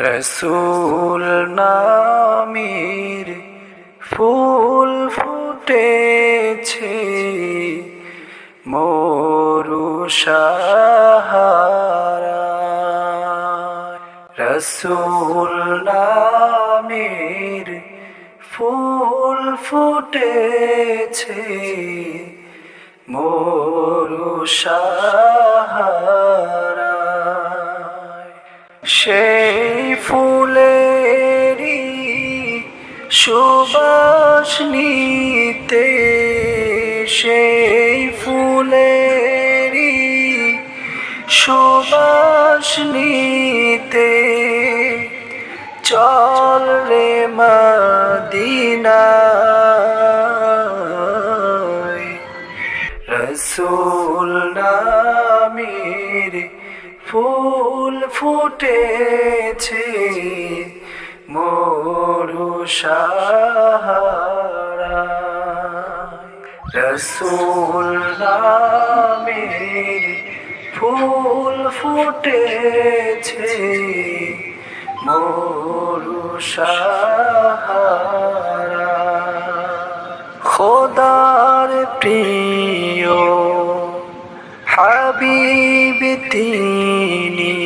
রসুল নামের ফুল ফুটেছে মরু রসুল নামের ফুল ফুটেছে মরু সাহারা। সেই ফুলেরই সুবাস নিতে সেই ফুলেরই সুবাস নিতে চল রে মদিনায়। রসুল নামের ফুল ফুটেছে মরু সাহারা। রসুল নামের ফুল ফুটেছে মরু সাহারা। খোদার প্রিয় হাবিব তিনি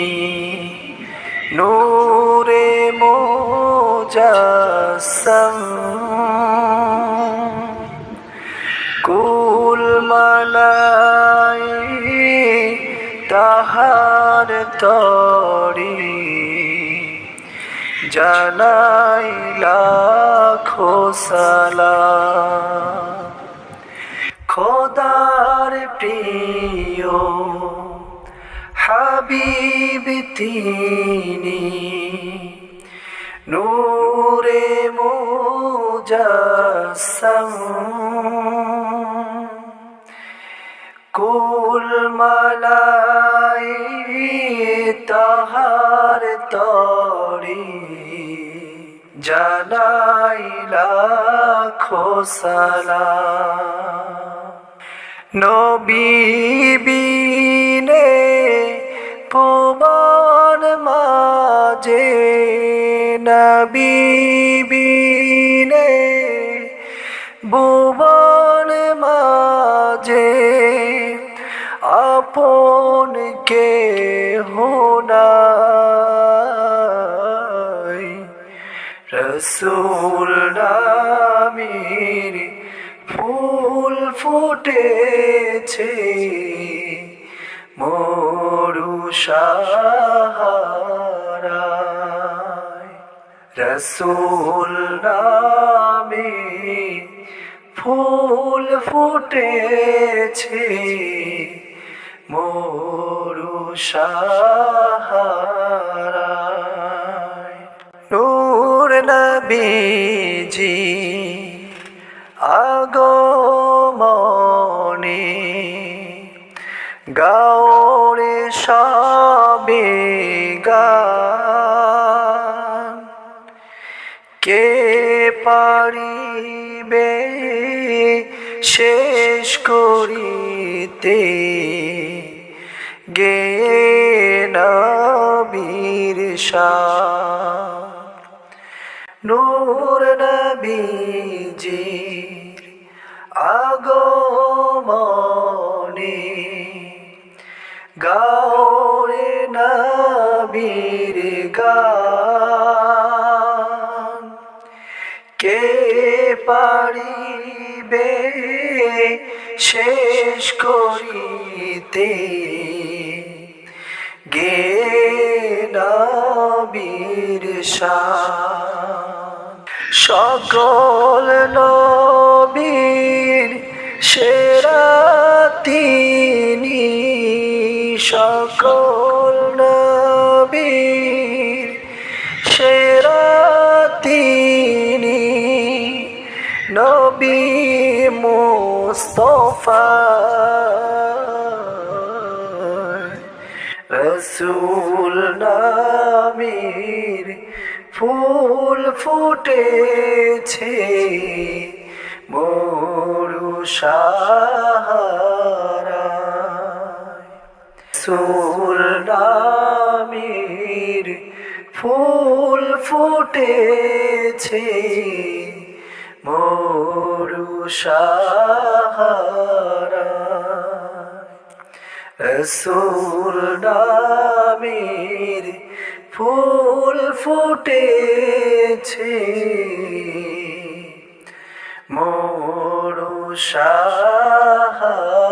নূরে মোজাসম। কুল মালাই তাহার তরি জানাই লাখো সালাম। খোদার প্রিয় হাবিব তিনি নূরে মোজাসম। কুল মালাই তাহার তরি জানাই লাখো সালাম। নবীবিনে পবন মাঝে নবীবিনে ভুবন মাঝে আপন কে হোনাই রসুল ফুটেছে মরু সাহারায় রসুল নামে ফুল ফুটেছে। মরু সাহারায় নূর নবীজি গাওরে সবে গান। কে পারিবে শেষ করিতে? গে নবীর নূর নবীজি আগমনে গাওরে নবীর গান। কে পারিবে শেষ করিতে? গে নবীর সকল নবীর সেরা তিনি। সকল নবীর সেরা নবী মুস্তফা। রসুল নামের ফুল ফুটেছে মরু সাহারায় সুল নামের ফুল ফুটেছে। মরু সাহারা। রসুল নামের ফুল ফুটেছে। মরু সাহারা।